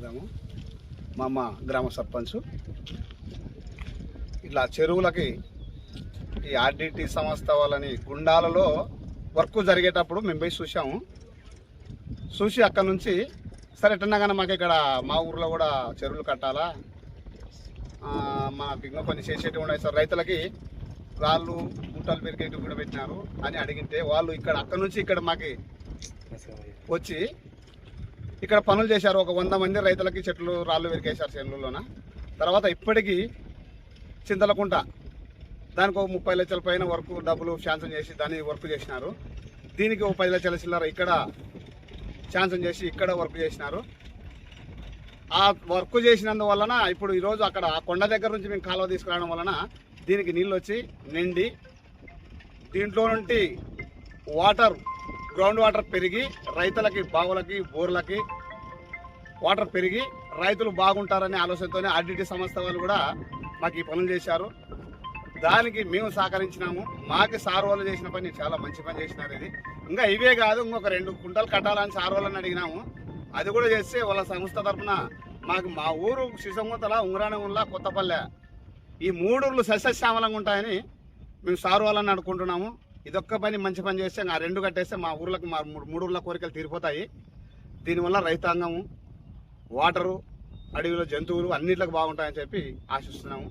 గ్రామం. మా అమ్మ గ్రామ సర్పంచ్. ఇట్లా చెరువులకి ఈ ఆర్డిటి సంస్థ వాళ్ళని గుండాలలో వర్క్ జరిగేటప్పుడు మేము పోయి చూసాము చూసి అక్కడ నుంచి సరే ఎట్టన్నా కానీ మాకు ఇక్కడ మా ఊర్లో కూడా చెరువులు కట్టాలా? మాకు ఇంకా కొన్ని చేసేటివి ఉన్నాయి సార్. రైతులకి రాళ్ళు గుట్టలు పెరిగేటివి కూడా పెట్టినారు అని అడిగితే వాళ్ళు ఇక్కడ అక్కడ నుంచి ఇక్కడ మాకు వచ్చి ఇక్కడ పనులు చేశారు. ఒక వంద మంది రైతులకి చెట్లు రాళ్ళు వెరికేశారు చేనులలోన. తర్వాత ఇప్పటికీ చింతలకుంట దానికి ఒక ముప్పై లక్షల పైన వర్క్ డబ్బులు శాంక్షన్ చేసి దాన్ని వర్క్ చేసినారు. దీనికి ఒక పది లక్షల చిల్లర ఇక్కడ శాంక్షన్ చేసి ఇక్కడ వర్క్ చేసినారు. ఆ వర్క్ చేసినందువలన ఇప్పుడు ఈరోజు అక్కడ ఆ కొండ దగ్గర నుంచి మేము కాలువ తీసుకురావడం వలన దీనికి నీళ్ళు వచ్చి నిండి దీంట్లో నుండి వాటర్ గ్రౌండ్ వాటర్ పెరిగి రైతులకి బావులకి బోర్లకి వాటర్ పెరిగి రైతులు బాగుంటారనే ఆలోచనతోనే ఆర్డిటీ సంస్థ వాళ్ళు కూడా మాకు ఈ పనులు చేశారు. దానికి మేము సహకరించినాము. మాకు సార్ వాళ్ళు చేసిన పని చాలా మంచి పని చేసినారు ఇది. ఇంకా ఇవే కాదు ఇంకొక రెండు కుంటలు కట్టాలని సార్ వాళ్ళని అడిగినాము. అది కూడా చేస్తే వాళ్ళ సంస్థ తరఫున మాకు మా ఊరు శిశంగుతల ఉంగరానగుండ్ల కొత్తపల్లె ఈ మూడు ఊర్లు సస్యశ్యామలంగా ఉంటాయని మేము సార్ వాళ్ళని అనుకుంటున్నాము. ఇదొక్క పని మంచి పని చేస్తే ఆ రెండు కట్టేస్తే మా ఊర్లకు మా మూడు మూడు ఊర్ల కోరికలు తీరిపోతాయి. దీనివల్ల రైతాంగము వాటరు అడవిలో జంతువులు అన్నిట్లకు బాగుంటాయని చెప్పి ఆశిస్తున్నాము.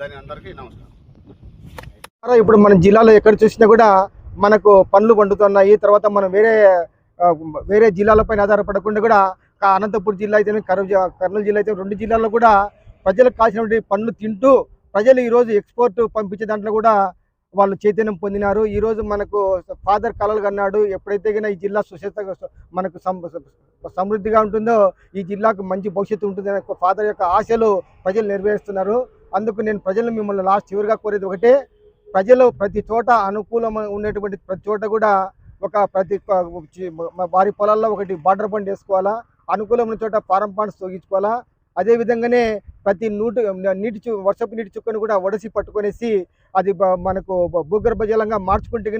దాని అందరికీ నమస్కారం. ద్వారా ఇప్పుడు మన జిల్లాలో ఎక్కడ చూసినా కూడా మనకు పండ్లు పండుతున్నాయి. తర్వాత మనం వేరే వేరే జిల్లాలపైన ఆధారపడకుండా కూడా అనంతపురం జిల్లా అయితే కర్నూలు కర్నూలు జిల్లా అయితే రెండు జిల్లాల్లో కూడా ప్రజలకు కాసినటువంటి పండ్లు తింటూ ప్రజలు ఈరోజు ఎక్స్పోర్ట్ పంపించే దాంట్లో కూడా వాళ్ళు చైతన్యం పొందినారు. ఈరోజు మనకు ఫాదర్ కలలు కన్నాడు. ఎప్పుడైతే ఈ జిల్లా సుశక్త మనకు సమృద్ధిగా ఉంటుందో ఈ జిల్లాకు మంచి భవిష్యత్తు ఉంటుంది అనే ఫాదర్ యొక్క ఆశలు ప్రజలు నెరవేరుస్తున్నారు. అందుకు నేను ప్రజలు మిమ్మల్ని లాస్ట్ చివరిగా కోరేది ఒకటే ప్రజలు ప్రతి చోట అనుకూలం ఉండేటువంటి ప్రతి చోట కూడా ఒక ప్రతి వారి పొలాల్లో ఒకటి బార్డర్ పండ్ వేసుకోవాలా అనుకూలమైన చోట పారం పాండ్స్ తొలగించుకోవాలా. అదే విధంగానే ప్రతి నూటి నీటి చు వర్షపు నీటి చుక్కను కూడా వడసి పట్టుకొనేసి అది మనకు భూగర్భ జలంగా మార్చుకుంటే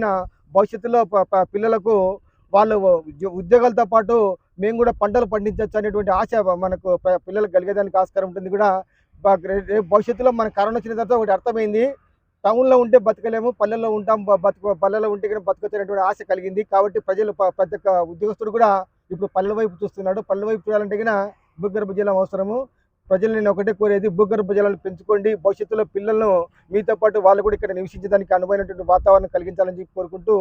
భవిష్యత్తులో పిల్లలకు వాళ్ళు ఉద్యో- ఉద్యోగాలతో పాటు మేము కూడా పంటలు పండించవచ్చు అనేటువంటి ఆశ మనకు పిల్లలకు కలిగేదానికి ఆస్కారం ఉంటుంది కూడా. రేపు భవిష్యత్తులో మన కరోనా వచ్చిన తర్వాత ఒకటి అర్థమైంది. టౌన్లో ఉంటే బతకలేము పల్లెల్లో ఉంటాం బతుకు పల్లెల్లో ఉంటే కూడా బతకొచ్చినటువంటి ఆశ కలిగింది. కాబట్టి ప్రజలు పెద్ద ప్రతి ఒక్క ఉద్యోగస్తుడు కూడా ఇప్పుడు పల్లెల వైపు చూస్తున్నాడు. పల్లె వైపు చూడాలంటే కూడా భూగర్భ జలం అవసరము. ప్రజలు నేను ఒకటే కోరేది భూగర్భ జలాలు పెంచుకోండి. భవిష్యత్తులో పిల్లలను మీతో పాటు వాళ్ళు కూడా ఇక్కడ నివసించడానికి అనువైనటువంటి వాతావరణం కలిగించాలని చెప్పి కోరుకుంటూ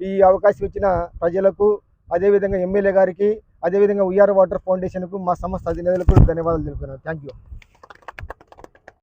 ఈ అవకాశం ఇచ్చిన ప్రజలకు అదేవిధంగా ఎమ్మెల్యే గారికి అదేవిధంగా ఉయ్యార వాటర్ ఫౌండేషన్కు మా సంస్థ అధినేతలకు ధన్యవాదాలు తెలుపుతున్నాను. Thank you